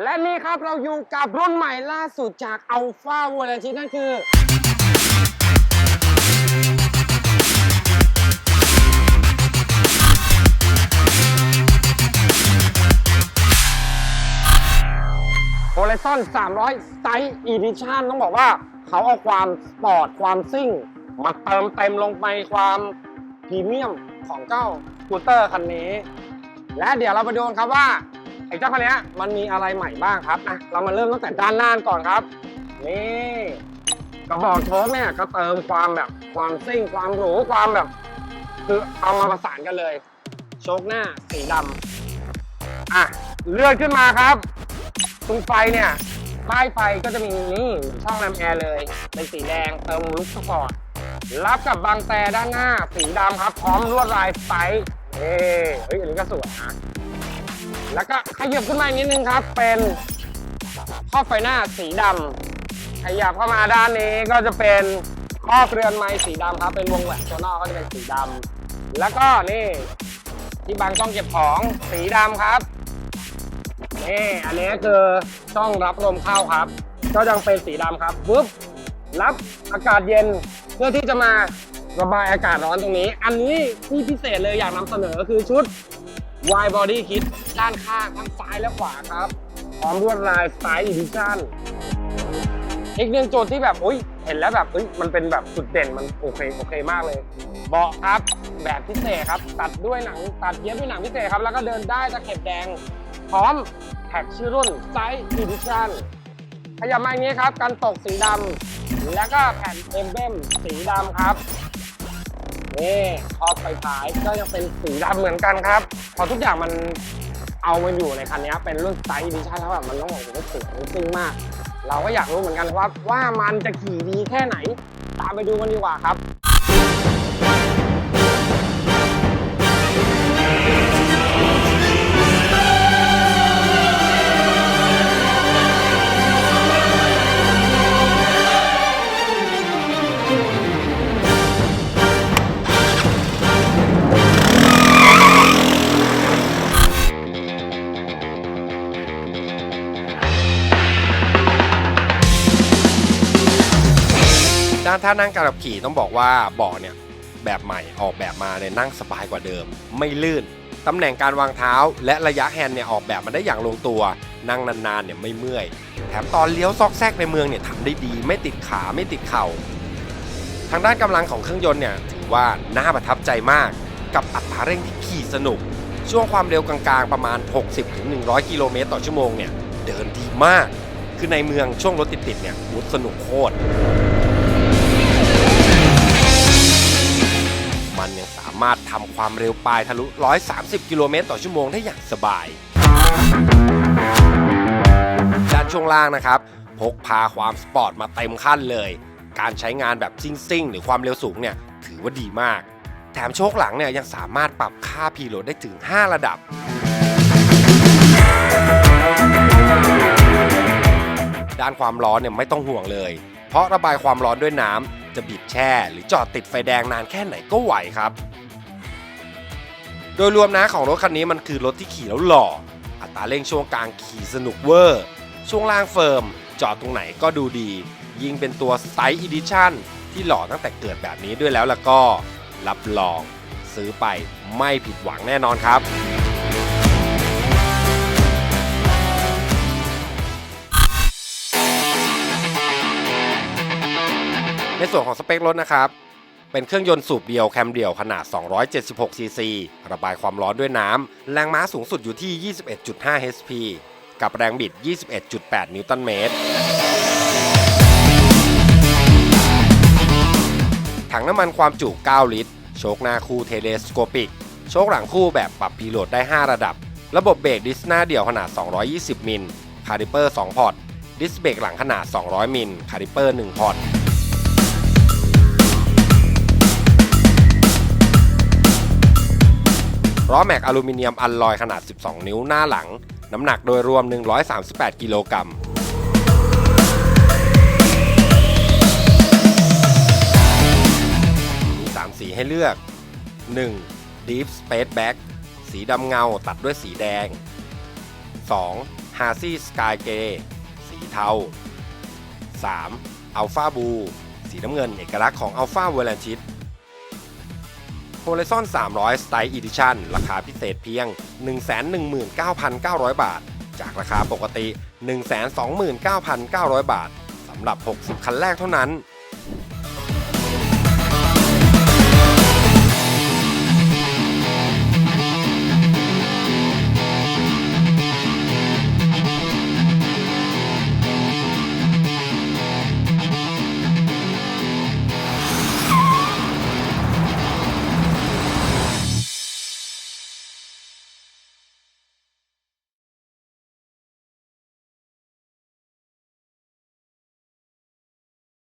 และนี่ครับเราอยู่กับรุ่นใหม่ล่าสุดจาก Alpha v o l a t i นั่นคือ Horizon 300 Style Edition ต้องบอกว่าเขาเอาความสปอร์ตความซิ่ง มาเติมเต็มลงไปความพรีเมียมของเจ้าสกูตเตอร์คันนี้ และเดี๋ยวเราไปดูกันครับว่า อ้เจ้าคันนี้มันมีอะไรใหม่บ้างครับอะเรามาเริ่มตั้งแต่ด้านหน้าก่อนครับ นี่กระบอกโชคเนี่ยก็เติมความแบบความซิ่งความหรูความแบบ คือเอามาประสานกันเลย โชคหน้าสีดำอะเลื่อนขึ้นมาครับตรงไฟเนี่ยป้ายไฟก็จะมีนี่ช่องแรมแอร์เลย เป็นสีแดงเติมลุคสปอร์ตรับกับบางแต่ด้านหน้าสีดำครับ พร้อมลวดลายไปซ์เฮ้เฮ้ยอันนี้ก็สวยนะ แล้วก็ขยับขึ้นมาอีกนิดนึงครับ เป็นข้อบไฟหน้าสีดำขยับเข้ามาด้านนี้ก็จะเป็นข้อบเรือนไม้สีดำครับ เป็นวงแหวนตัวนอกก็จะเป็นสีดำแล้วก็นี่ที่บางช่องเก็บของสีดำครับนี่อันนี้คือช่องรับลมเข้าครับ ก็ยังเป็นสีดำครับปุ๊บรับอากาศเย็นเพื่อที่จะมาระบายอากาศร้อนตรงนี้ อันนี้ที่พิเศษเลยอยากนำเสนอคือชุด Wide Body Kit ด้านข้างทั้งซ้ายและขวาครับ พร้อมลวดลาย Style Edition อีกหนึ่งโจุดที่แบบอุ้ยเห็นแล้วแบบอุ้ยมันเป็นแบบจุดเด่นมันโอเคโอเคมากเลย เบาะครับแบบพิเศษครับ ตัดด้วยหนังตัดเย็บด้วยหนังพิเศษครับ แล้วก็เดินได้ตะเข็บแดง พร้อมแท็กชื่อรุ่น Style Edition ขยับมาอย่างนี้ครับกันตกสีดำแล้วก็แผ่นเอมเบมสีดำครับ นี่ครอบไฟท้ายก็ยังเป็นสีดำเหมือนกันครับ พอทุกอย่างมันเอามาอยู่ในคันนี้เป็นรุ่นไซส์ดิชั่นแล้วแบบมันต้องบอกว่าสวยจริงมาก เราก็อยากรู้เหมือนกันว่าว่ามันจะขี่ดีแค่ไหน ตามไปดูกันดีกว่าครับ ด้านท่านั่งการขับขี่ต้องบอกว่าเบาะเนี่ยแบบใหม่ออกแบบมาเนี่ยนั่งสบายกว่าเดิม ไม่ลื่นตำแหน่งการวางเท้า และระยะแฮนด์เนี่ยออกแบบมาได้อย่างลงตัว นั่งนานๆเนี่ยไม่เมื่อย แถมตอนเลี้ยวซอกแซกในเมืองเนี่ยทำได้ดี ไม่ติดขาไม่ติดเข่า ทางด้านกำลังของเครื่องยนต์เนี่ยถือว่าน่าประทับใจมาก กับอัตราเร่งที่ขี่สนุก ช่วงความเร็วกลางๆประมาณ 60-100 กิโลเมตรต่อชั่วโมงเนี่ยเดินดีมาก คือในเมืองช่วงรถติดๆเนี่ยวุฒสนุกโคตรามารถทำความเร็วปลายทะลุ 130 กิโลเมตรต่อชั่วโมงได้อย่างสบาย ด้านช่วงล่างนะครับ พกพาความสปอร์ตมาเต็มขั้นเลย การใช้งานแบบซิ่งๆ หรือความเร็วสูงเนี่ยถือว่าดีมาก แถมโชคหลังเนี่ยยังสามารถปรับค่าพีโหลดได้ถึง 5 ระดับ ด้านความร้อนเนี่ยไม่ต้องห่วงเลย เพราะระบายความร้อนด้วยน้ำจะบีบแช่หรือจอดติดไฟแดงนานแค่ไหนก็ไหวครับ โดยรวมนะของรถคันนี้มันคือรถที่ขี่แล้วหล่อ อัตราเร่งช่วงกลางขี่สนุกเวอร์ ช่วงล่างเฟิร์ม จอดตรงไหนก็ดูดี ยิงเป็นตัว Style Edition ที่หล่อตั้งแต่เกิดแบบนี้ด้วยแล้วแล้วก็รับรอง ซื้อไปไม่ผิดหวังแน่นอนครับ ในส่วนของสเปครถนะครับ เป็นเครื่องยนต์สูบเดียวแคมเดียวขนาด 276 ซีซี ระบายความร้อนด้วยน้ำ แรงม้าสูงสุดอยู่ที่ 21.5 HP กับแรงบิด 21.8 นิวตันเมตร ถังน้ำมันความจุ 9 ลิตร โชคหน้าคู่เทเลสโคปิก โชคหลังคู่แบบปรับพีโหลดได้ 5 ระดับ ระบบเบรกดิสหน้าเดี่ยวขนาด 220 มิล คาลิเปอร์ 2 พอร์ต ดิสเบรกหลังขนาด 200 มิล คาลิเปอร์ 1 พอร์ต ล้อแม็กอลูมิเนียมอัลลอยขนาด 12 นิ้วหน้าหลัง น้ำหนักโดยรวม 138 กิโลกรัมมี3สีให้เลือก 1. Deep Space Black สีดำเงาตัดด้วยสีแดง 2. h a s y Sky g r e y สีเทา 3. Alpha Blue สีน้ำเงินเอกลักษณ์ของ Alpha v o l a n t i s Horizon 300 Style Edition ราคาพิเศษเพียง 119,900 บาท จากราคาปกติ 129,900 บาทสำหรับ 60 คันแรกเท่านั้น